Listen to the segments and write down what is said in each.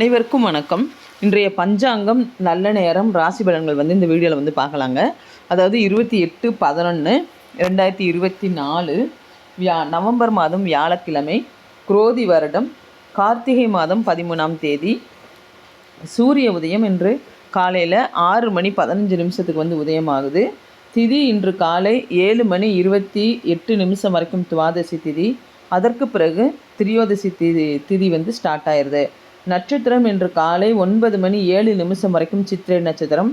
அனைவருக்கும் வணக்கம். இன்றைய பஞ்சாங்கம் நல்ல நேரம் ராசி பலன்கள் வந்து இந்த வீடியோவில் வந்து பார்க்கலாங்க. அதாவது இருபத்தி எட்டு பதினொன்று ரெண்டாயிரத்தி இருபத்தி நாலு வியா நவம்பர் மாதம் வியாழக்கிழமை குரோதி வருடம் கார்த்திகை மாதம் பதிமூணாம் தேதி சூரிய உதயம் இன்று காலையில் ஆறு மணி பதினஞ்சு நிமிஷத்துக்கு வந்து உதயமாகுது. திதி இன்று காலை ஏழு மணி இருபத்தி எட்டு நிமிஷம் வரைக்கும் துவாதசி திதி. அதற்கு பிறகு திரியோதசி திதி திதி வந்து ஸ்டார்ட் ஆயிடுது நட்சத்திரம் இன்று காலை ஒன்பது மணி ஏழு நிமிஷம் வரைக்கும் சித்திரை நட்சத்திரம்.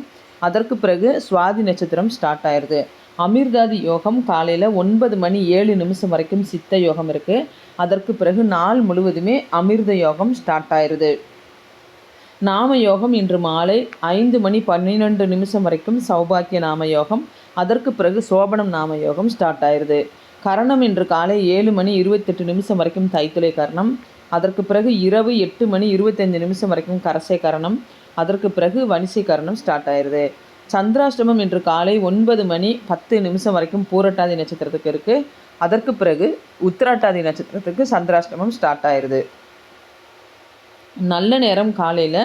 அதற்கு பிறகு சுவாதி நட்சத்திரம் ஸ்டார்ட் ஆயிடுது. அமிர்தாதி யோகம் காலையில் ஒன்பது மணி ஏழு நிமிஷம் வரைக்கும் சித்த யோகம் இருக்குது அதற்கு பிறகு நாள் முழுவதுமே அமிர்த யோகம் ஸ்டார்ட் ஆயிடுது. நாம யோகம் இன்று மாலை ஐந்து மணி பன்னிரெண்டு நிமிஷம் வரைக்கும் சௌபாக்கிய நாம யோகம். அதற்கு பிறகு சோபனம் நாம யோகம் ஸ்டார்ட் ஆயிடுது. கரணம் இன்று காலை ஏழு மணி இருபத்தெட்டு நிமிஷம் வரைக்கும் தைத்துளை கரணம். அதற்கு பிறகு இரவு எட்டு மணி இருபத்தஞ்சு நிமிஷம் வரைக்கும் கரசை கரணம். அதற்கு பிறகு வனிசை கரணம் ஸ்டார்ட் ஆயிடுது சந்திராஷ்டமம் இன்று காலை ஒன்பது மணி பத்து நிமிஷம் வரைக்கும் பூரட்டாதி நட்சத்திரத்துக்கு இருக்குது அதற்கு பிறகு உத்திராட்டாதி நட்சத்திரத்துக்கு சந்திராஷ்டமம் ஸ்டார்ட் ஆயிடுது நல்ல நேரம் காலையில்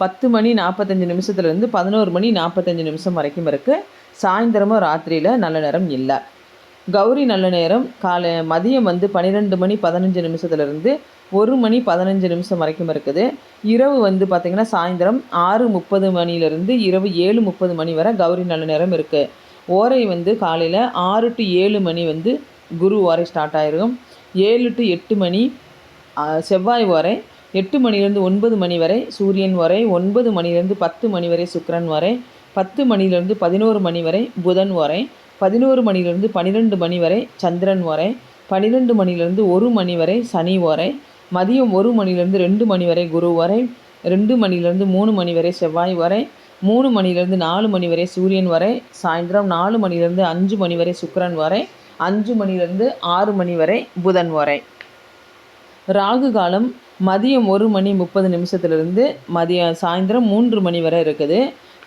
பத்து மணி நாற்பத்தஞ்சு நிமிஷத்துலேருந்து பதினோரு மணி நாற்பத்தஞ்சு நிமிஷம் வரைக்கும் இருக்குது சாயந்தரமும் ராத்திரியில் நல்ல நேரம் இல்லை. கௌரி நல்ல நேரம். காலை மதியம் வந்து பன்னிரெண்டு மணி பதினஞ்சு நிமிஷத்துலேருந்து ஒரு மணி பதினஞ்சு நிமிஷம் வரைக்கும் இருக்குது. இரவு வந்து பார்த்திங்கன்னா சாயந்தரம் ஆறு முப்பது மணிலேருந்து இரவு ஏழு முப்பது மணி வரை கௌரி நல்ல நேரம் இருக்குது ஓரை வந்து காலையில் ஆறு டு ஏழு மணி வந்து குரு ஓரை ஸ்டார்ட் ஆகிருக்கும் ஏழு டு எட்டு மணி செவ்வாய் ஓரை எட்டு மணிலேருந்து ஒன்பது மணி வரை சூரியன் வரை ஒன்பது மணிலேருந்து பத்து மணி வரை சுக்கரன் வரை பத்து மணிலேருந்து பதினோரு மணி வரை புதன் வரை பதினோரு மணிலேருந்து பன்னிரெண்டு மணி வரை சந்திரன் வரை பன்னிரெண்டு மணிலேருந்து ஒரு மணி வரை சனி வரை மதியம் ஒரு மணிலேருந்து ரெண்டு மணி வரை குரு வரை ரெண்டு மணிலேருந்து மூணு மணி வரை செவ்வாய் வரை மூணு மணிலேருந்து நாலு மணி வரை சூரியன் வரை சாயந்தரம் நாலு மணிலேருந்து அஞ்சு மணி வரை சுக்கரன் வரை அஞ்சு மணிலேருந்து ஆறு மணி வரை புதன் வரை. ராகு காலம் மதியம் ஒரு மணி முப்பது நிமிஷத்துலேருந்து மதியம் சாயந்தரம் மூன்று மணி வரை இருக்குது.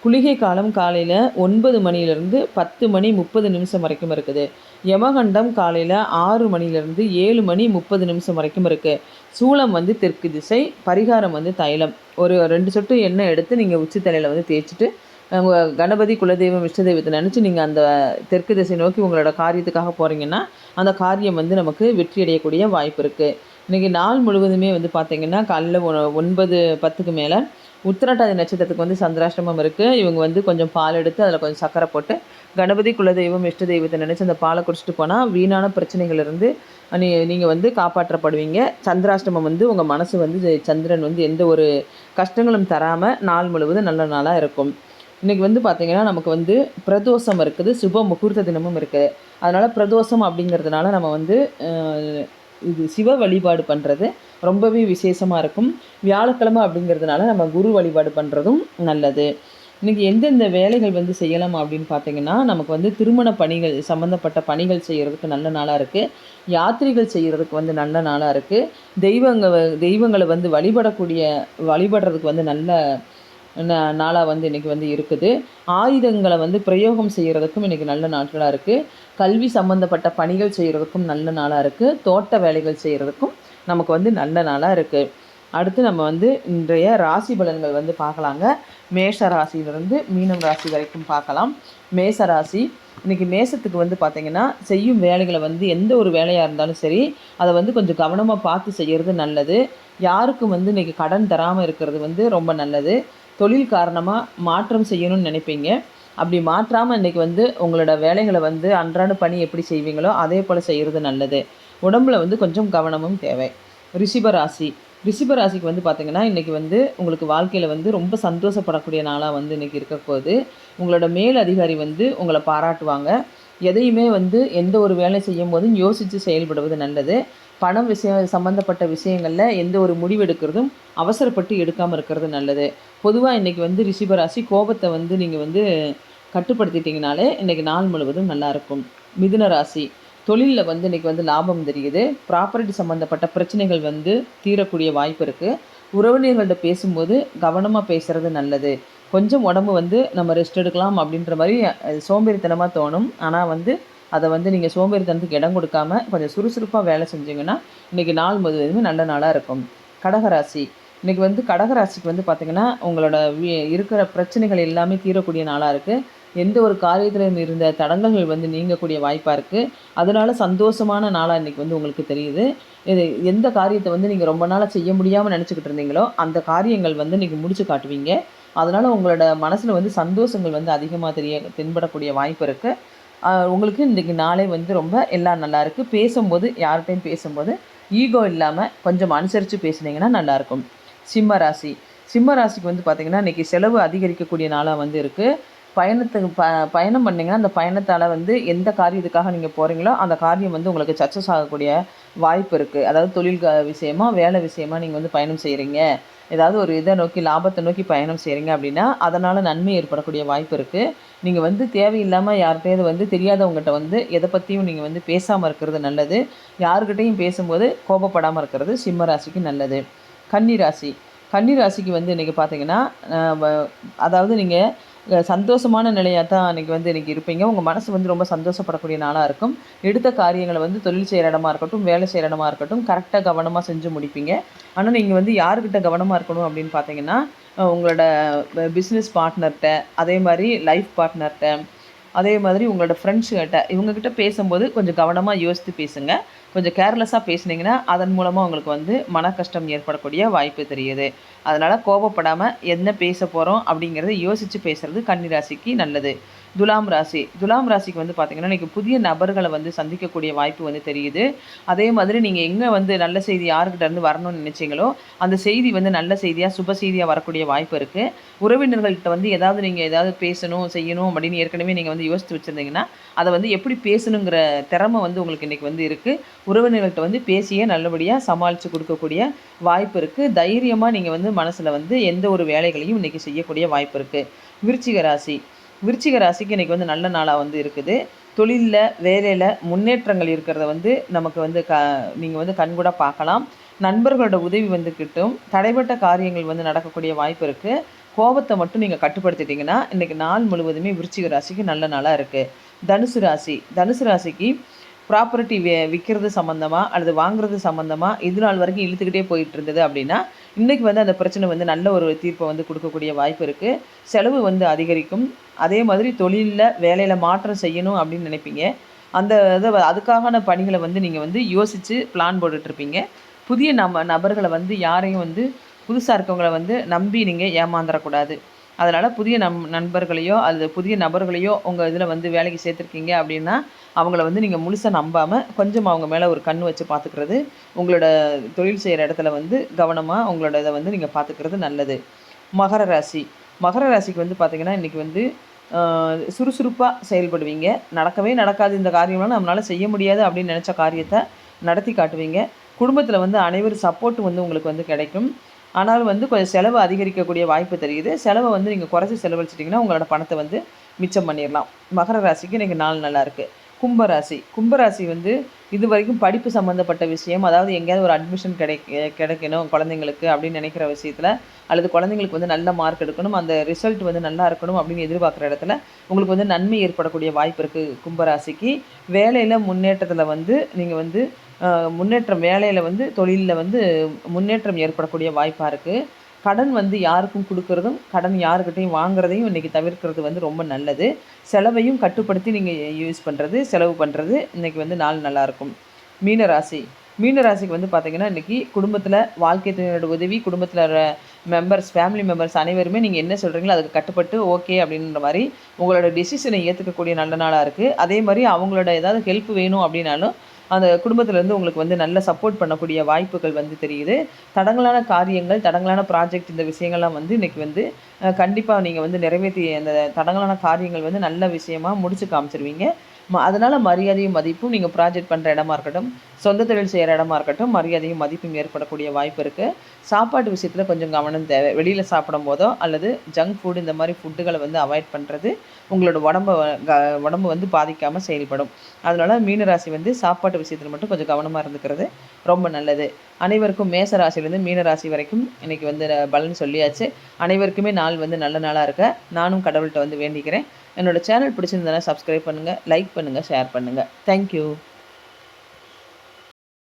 குளிகை காலம் காலையில் ஒன்பது மணிலேருந்து பத்து மணி முப்பது நிமிஷம் வரைக்கும் இருக்குது. யமகண்டம் காலையில் ஆறு மணிலேருந்து ஏழு மணி முப்பது நிமிஷம் வரைக்கும் இருக்குது சூளம் வந்து தெற்கு திசை பரிகாரம் வந்து தைலம். ஒரு ரெண்டு சொட்டு எண்ணெய் எடுத்து நீங்கள் உச்சி தலையில் வந்து தேய்ச்சிட்டு உங்கள் கணபதி குலதெய்வம் இஷ்ட தெய்வத்தை நினச்சி நீங்கள் அந்த தெற்கு திசை நோக்கி உங்களோட காரியத்துக்காக போகிறீங்கன்னா அந்த காரியம் வந்து நமக்கு வெற்றி அடையக்கூடிய வாய்ப்பு இருக்குது இன்றைக்கி நாள் முழுவதுமே வந்து பார்த்திங்கன்னா காலையில் ஒ- ஒன்பது பத்துக்கு மேலே உத்திரட்டாதி நட்சத்திரத்துக்கு வந்து சந்திராஷ்டிரமம் இருக்குது இவங்க வந்து கொஞ்சம் பால் எடுத்து அதில் கொஞ்சம் சக்கரை போட்டு கணபதி குலதெய்வம் இஷ்ட தெய்வத்தை நினச்சி அந்த பாலை குடிச்சிட்டு போனால் வீணான பிரச்சனைகளிலிருந்து நீ நீங்கள் வந்து காப்பாற்றப்படுவீங்க. சந்திராஷ்டமம் வந்து உங்கள் மனசு வந்து சந்திரன் வந்து எந்த ஒரு கஷ்டங்களும் தராமல் நாள் முழுவதும் நல்ல நாளாக இருக்கும். இன்றைக்கி வந்து பார்த்திங்கன்னா நமக்கு வந்து பிரதோஷம் இருக்குது. சுப முகூர்த்த தினமும் இருக்குது அதனால் பிரதோஷம் அப்படிங்கிறதுனால நம்ம வந்து இது சிவ வழிபாடு பண்ணுறது ரொம்பவே விசேஷமாக இருக்கும். வியாழக்கிழமை அப்படிங்கிறதுனால நம்ம குரு வழிபாடு பண்ணுறதும் நல்லது. இன்றைக்கி எந்தெந்த வேலைகள் வந்து செய்யலாம் அப்படின்னு பார்த்தீங்கன்னா நமக்கு வந்து திருமண பணிகள் சம்மந்தப்பட்ட பணிகள் செய்கிறதுக்கு நல்ல நாளாக இருக்குது யாத்திரைகள் செய்கிறதுக்கு வந்து நல்ல நாளாக இருக்குது தெய்வங்க தெய்வங்களை வந்து வழிபடக்கூடிய வழிபடுறதுக்கு வந்து நல்ல நாளாக வந்து இன்றைக்கி வந்து இருக்குது. ஆயுதங்களை வந்து பிரயோகம் செய்கிறதுக்கும் இன்றைக்கி நல்ல நாட்களாக இருக்குது கல்வி சம்மந்தப்பட்ட பணிகள் செய்கிறதுக்கும் நல்ல நாளாக இருக்குது தோட்ட வேலைகள் செய்கிறதுக்கும் நமக்கு வந்து நல்ல நாளாக இருக்குது அடுத்து நம்ம வந்து இன்றைய ராசி பலன்கள் வந்து பார்க்கலாங்க. மேஷ ராசியிலிருந்து மீனம் ராசி வரைக்கும் பார்க்கலாம். மேச ராசி இன்றைக்கி மேசத்துக்கு வந்து பார்த்திங்கன்னா செய்யும் வேலைகளை வந்து எந்த ஒரு வேலையாக இருந்தாலும் சரி அதை வந்து கொஞ்சம் கவனமாக பார்த்து செய்கிறது நல்லது. யாருக்கும் வந்து இன்றைக்கி கடன் தராமல் இருக்கிறது வந்து ரொம்ப நல்லது. தொழில் காரணமாக மாற்றம் செய்யணும்னு நினைப்பீங்க. அப்படி மாற்றாமல் இன்றைக்கி வந்து உங்களோட வேலைகளை வந்து அன்றாட பணி எப்படி செய்வீங்களோ அதே போல் செய்கிறது நல்லது. உடம்புல வந்து கொஞ்சம் கவனமும் தேவை. ரிஷிபராசி. ராசி ராசிக்கு வந்து பார்த்திங்கன்னா இன்றைக்கி வந்து உங்களுக்கு வாழ்க்கையில் வந்து ரொம்ப சந்தோஷப்படக்கூடிய நாளாக வந்து இன்றைக்கி இருக்கப்போகுது உங்களோட மேல் அதிகாரி வந்து உங்களை பாராட்டுவாங்க. எதையுமே வந்து எந்த ஒரு வேலை செய்யும் போதும் யோசித்து செயல்படுவது நல்லது. பணம் விஷயம் சம்மந்தப்பட்ட விஷயங்களில் எந்த ஒரு முடிவெடுக்கிறதும் அவசரப்பட்டு எடுக்காமல் இருக்கிறது நல்லது. பொதுவாக இன்றைக்கி வந்து ரிஷிபராசி கோபத்தை வந்து நீங்கள் வந்து கட்டுப்படுத்திட்டீங்கனாலே இன்றைக்கி நாள் முழுவதும் நல்லாயிருக்கும் மிதுன ராசி. தொழிலில் வந்து இன்றைக்கி வந்து லாபம் தெரியுது. ப்ராப்பர்ட்டி சம்மந்தப்பட்ட பிரச்சனைகள் வந்து தீரக்கூடிய வாய்ப்பு இருக்குது உறவினர்கள்ட்ட பேசும்போது கவனமாக பேசுகிறது நல்லது. கொஞ்சம் உடம்பு வந்து நம்ம ரெஸ்ட் எடுக்கலாம் அப்படின்ற மாதிரி சோம்பேறித்தனமாக தோணும். ஆனால் வந்து அதை வந்து நீங்கள் சோம்பேறித்தனத்துக்கு இடம் கொடுக்காம கொஞ்சம் சுறுசுறுப்பாக வேலை செஞ்சீங்கன்னா இன்றைக்கி நாள் முழுவதுமே நல்ல நாளாக இருக்கும். கடகராசி. இன்றைக்கி வந்து கடகராசிக்கு வந்து பார்த்திங்கன்னா உங்களோட இருக்கிற பிரச்சனைகள் எல்லாமே தீரக்கூடிய நாளாக இருக்குது எந்த ஒரு காரியத்திலும் இருந்த தடங்கல்கள் வந்து நீங்கக்கூடிய வாய்ப்பாக இருக்குது அதனால் சந்தோஷமான நாளாக இன்றைக்கி வந்து உங்களுக்கு தெரியுது. இது எந்த காரியத்தை வந்து நீங்கள் ரொம்ப நாளாக செய்ய முடியாமல் நினச்சிக்கிட்டு இருந்தீங்களோ அந்த காரியங்கள் வந்து நீங்கள் முடிச்சு காட்டுவீங்க. அதனால் உங்களோட மனசில் வந்து சந்தோஷங்கள் வந்து அதிகமாக தெரிய தென்படக்கூடிய வாய்ப்பு இருக்குது உங்களுக்கு இன்றைக்கி நாளே வந்து ரொம்ப எல்லாம் நல்லாயிருக்கு பேசும்போது யார்கிட்டையும் பேசும்போது ஈகோ இல்லாமல் கொஞ்சம் அனுசரித்து பேசுனீங்கன்னா நல்லாயிருக்கும் சிம்ம ராசி. சிம்ம ராசிக்கு வந்து பார்த்திங்கன்னா இன்றைக்கி செலவு அதிகரிக்கக்கூடிய நாளாக வந்து இருக்குது பயணத்துக்கு ப பயணம் பண்ணிங்கன்னா அந்த பயணத்தால் வந்து எந்த காரியத்துக்காக நீங்கள் போகிறீங்களோ அந்த காரியம் வந்து உங்களுக்கு சக்ஸஸ் ஆகக்கூடிய வாய்ப்பு இருக்குது அதாவது தொழில் விஷயமா வேலை விஷயமா நீங்கள் வந்து பயணம் செய்கிறீங்க ஏதாவது ஒரு இதை நோக்கி லாபத்தை நோக்கி பயணம் செய்கிறீங்க அப்படின்னா அதனால் நன்மை ஏற்படக்கூடிய வாய்ப்பு இருக்குது நீங்கள் வந்து தேவையில்லாமல் யார்கிட்டையாவது வந்து தெரியாதவங்ககிட்ட வந்து எதை பற்றியும் நீங்கள் வந்து பேசாமல் இருக்கிறது நல்லது. யாருக்கிட்டையும் பேசும்போது கோபப்படாமல் இருக்கிறது சிம்ம ராசிக்கு நல்லது. கன்னிராசி கன்னிராசிக்கு வந்து இன்றைக்கி பார்த்தீங்கன்னா அதாவது நீங்கள் சந்தோஷமான நிலையாக தான் அன்றைக்கி வந்து இன்றைக்கி இருப்பீங்க. உங்கள் மனசு வந்து ரொம்ப சந்தோஷப்படக்கூடிய நாளாக இருக்கும். எடுத்த காரியங்களை வந்து தொழில் செய்கிற இடமா இருக்கட்டும் வேலை செய்கிற இடமா இருக்கட்டும் கரெக்டாக கவனமாக செஞ்சு முடிப்பீங்க. ஆனால் நீங்கள் வந்து யாருக்கிட்ட கவனமாக இருக்கணும் அப்படின்னு பார்த்தீங்கன்னா உங்களோட பிஸ்னஸ் பார்ட்னர்கிட்ட அதே மாதிரி லைஃப் பார்ட்னர்கிட்ட அதே மாதிரி உங்களோட ஃப்ரெண்ட்ஸுகிட்ட இவங்கக்கிட்ட பேசும்போது கொஞ்சம் கவனமாக யோசித்து பேசுங்கள் கொஞ்சம் கேர்லெஸ்ஸாக பேசுனீங்கன்னா அதன் மூலமாக உங்களுக்கு வந்து மன கஷ்டம் ஏற்படக்கூடிய வாய்ப்பு தெரியுது. அதனால் கோபப்படாமல் என்ன பேச போகிறோம் அப்படிங்கிறத யோசித்து பேசுகிறது கன்னிராசிக்கு நல்லது. துலாம் ராசி. துலாம் ராசிக்கு வந்து பார்த்திங்கன்னா இன்றைக்கி புதிய நபர்களை வந்து சந்திக்கக்கூடிய வாய்ப்பு வந்து தெரியுது. அதே மாதிரி நீங்கள் எங்கே வந்து நல்ல செய்தி யாருக்கிட்ட இருந்து வரணும்னு நினச்சிங்களோ அந்த செய்தி வந்து நல்ல செய்தியாக சுப செய்தியாக வரக்கூடிய வாய்ப்பு இருக்குது உறவினர்கள்ட்ட வந்து ஏதாவது நீங்கள் ஏதாவது பேசணும் செய்யணும் அப்படின்னு ஏற்கனவே நீங்கள் வந்து யோசித்து வச்சுருந்தீங்கன்னா அதை வந்து எப்படி பேசணுங்கிற திறமை வந்து உங்களுக்கு இன்றைக்கி வந்து இருக்குது உறவினர்கள்ட்ட வந்து பேசியே நல்லபடியாக சமாளித்து கொடுக்கக்கூடிய வாய்ப்பு இருக்குது தைரியமாக நீங்கள் வந்து மனசில் வந்து எந்த ஒரு வேலைகளையும் இன்றைக்கி செய்யக்கூடிய வாய்ப்பு இருக்குது விருச்சிக ராசி. விருச்சிக ராசிக்கு இன்றைக்கி வந்து நல்ல நாளாக வந்து இருக்குது. தொழிலில் வேலையில் முன்னேற்றங்கள் இருக்கிறத வந்து நமக்கு வந்து க நீங்கள் வந்து கண்கூட பார்க்கலாம். நண்பர்களோட உதவி வந்து கிட்டும். தடைப்பட்ட காரியங்கள் வந்து நடக்கக்கூடிய வாய்ப்பு இருக்குது கோபத்தை மட்டும் நீங்கள் கட்டுப்படுத்திட்டிங்கன்னா இன்றைக்கி நாள் முழுவதுமே விருச்சிக ராசிக்கு நல்ல நாளாக இருக்குது தனுசு ராசி தனுசு ராசிக்கு ப்ராப்பர்ட்டி விற்கிறது சம்மந்தமாக அல்லது வாங்குறது சம்மந்தமாக இது நாள் வரைக்கும் இழுத்துக்கிட்டே போயிட்டு இருந்தது அப்படின்னா இன்றைக்கி வந்து அந்த பிரச்சனை வந்து நல்ல ஒரு தீர்ப்பை வந்து கொடுக்கக்கூடிய வாய்ப்பு இருக்குது செலவு வந்து அதிகரிக்கும். அதே மாதிரி தொழிலில் வேலையில் மாற்றம் செய்யணும் அப்படின்னு நினைப்பீங்க. அந்த இதை அதுக்கான பணிகளை வந்து நீங்கள் வந்து யோசித்து பிளான் போட்டுட்ருப்பீங்க புதிய நம்ம நபர்களை வந்து யாரையும் வந்து புதுசாக இருக்கவங்களை வந்து நம்பி நீங்கள் ஏமாந்துடக்கூடாது அதனால் புதிய நம் நண்பர்களையோ அல்லது புதிய நபர்களையோ உங்கள் இதில் வந்து வேலைக்கு சேர்த்துருக்கீங்க அப்படின்னா அவங்கள வந்து நீங்கள் முழுசாக நம்பாமல் கொஞ்சம் அவங்க மேலே ஒரு கண் வச்சு பார்த்துக்கிறது உங்களோட தொழில் செய்கிற இடத்துல வந்து கவனமாக உங்களோட இதை வந்து நீங்கள் பார்த்துக்கிறது நல்லது. மகர ராசி. மகர ராசிக்கு வந்து பார்த்திங்கன்னா இன்றைக்கி வந்து சுறுசுறுப்பாக செயல்படுவீங்க. நடக்கவே நடக்காது இந்த காரியம்லாம் நம்மளால் செய்ய முடியாது அப்படின்னு நினச்ச காரியத்தை நடத்தி காட்டுவீங்க. குடும்பத்தில் வந்து அனைவரும் சப்போர்ட் வந்து உங்களுக்கு வந்து கிடைக்கும். ஆனாலும் வந்து கொஞ்சம் செலவு அதிகரிக்கக்கூடிய வாய்ப்பு தெரியுது. செலவை வந்து நீங்கள் குறைச்சி செலவழிச்சிட்டிங்கன்னா உங்களோட பணத்தை வந்து மிச்சம் பண்ணிடலாம். மகர ராசிக்கு இன்றைக்கி நாள் நல்லாயிருக்கு கும்பராசி கும்பராசி வந்து இது வரைக்கும் படிப்பு சம்மந்தப்பட்ட விஷயம். அதாவது எங்கேயாவது ஒரு அட்மிஷன் கிடை கிடைக்கணும் குழந்தைங்களுக்கு அப்படின்னு நினைக்கிற விஷயத்தில் அல்லது குழந்தைங்களுக்கு வந்து நல்ல மார்க் எடுக்கணும் அந்த ரிசல்ட் வந்து நல்லா இருக்கணும் அப்படின்னு எதிர்பார்க்குற இடத்துல உங்களுக்கு வந்து நன்மை ஏற்படக்கூடிய வாய்ப்பு இருக்குது கும்பராசிக்கு வேலையில் முன்னேற்றத்தில் வந்து நீங்கள் வந்து முன்னேற்றம் வேலையில் வந்து தொழிலில் வந்து முன்னேற்றம் ஏற்படக்கூடிய வாய்ப்பாக இருக்குது கடன் வந்து யாருக்கும் கொடுக்குறதும் கடன் யாருக்கிட்டையும் வாங்குறதையும் இன்றைக்கி தவிர்க்கிறது வந்து ரொம்ப நல்லது. செலவையும் கட்டுப்படுத்தி நீங்கள் யூஸ் பண்ணுறது செலவு பண்ணுறது இன்றைக்கி வந்து நாள் நல்லாயிருக்கும் மீனராசி. மீனராசிக்கு வந்து பார்த்திங்கன்னா இன்றைக்கி குடும்பத்தில் வாழ்க்கை துணையோட உதவி குடும்பத்தில் மெம்பர்ஸ் ஃபேமிலி மெம்பர்ஸ் அனைவருமே நீங்கள் என்ன சொல்கிறீங்களோ அதுக்கு கட்டுப்பட்டு ஓகே அப்படின்ற மாதிரி உங்களோட டிசிஷனை ஏற்றுக்கக்கூடிய நல்ல நாளாக இருக்குது அதே மாதிரி அவங்களோட ஏதாவது ஹெல்ப் வேணும் அப்படின்னாலும் அந்த குடும்பத்திலேருந்து உங்களுக்கு வந்து நல்ல சப்போர்ட் பண்ணக்கூடிய வாய்ப்புகள் வந்து தெரியுது. தடங்கலான காரியங்கள் தடங்கலான ப்ராஜெக்ட் இந்த விஷயங்கள்லாம் வந்து இன்றைக்கி வந்து கண்டிப்பாக நீங்கள் வந்து நிறைவேற்றி அந்த தடங்கலான காரியங்கள் வந்து நல்ல விஷயமாக முடிச்சு காமிச்சிருவீங்க. அதனால் மரியாதையும் மதிப்பும் நீங்கள் ப்ராஜெக்ட் பண்ணுற இடமா இருக்கட்டும் சொந்த தொழில் செய்கிற இடமா இருக்கட்டும் மரியாதையும் மதிப்பும் ஏற்படக்கூடிய வாய்ப்பு இருக்குது சாப்பாட்டு விஷயத்தில் கொஞ்சம் கவனம் தேவை. வெளியில் சாப்பிடும் போதோ அல்லது ஜங்க் ஃபுட் இந்த மாதிரி ஃபுட்டுகளை வந்து அவாய்ட் பண்ணுறது உங்களோட உடம்பை உடம்பு வந்து பாதிக்காமல் செயல்படும். அதனால் மீனராசி வந்து சாப்பாட்டு விஷயத்தில் மட்டும் கொஞ்சம் கவனமாக இருந்துக்கிறது ரொம்ப நல்லது. அனைவருக்கும் மேச ராசிலேருந்து மீனராசி வரைக்கும் இன்றைக்கி வந்து பலன் சொல்லியாச்சு. அனைவருக்குமே நாள் வந்து நல்ல நாளாக இருக்க. நானும் கடவுள்கிட்ட வந்து வேண்டிக்கிறேன். என்னோடய சேனல் பிடிச்சிருந்தனா சப்ஸ்கிரைப் பண்ணுங்கள் லைக் பண்ணுங்கள் ஷேர் பண்ணுங்கள் தேங்க்யூ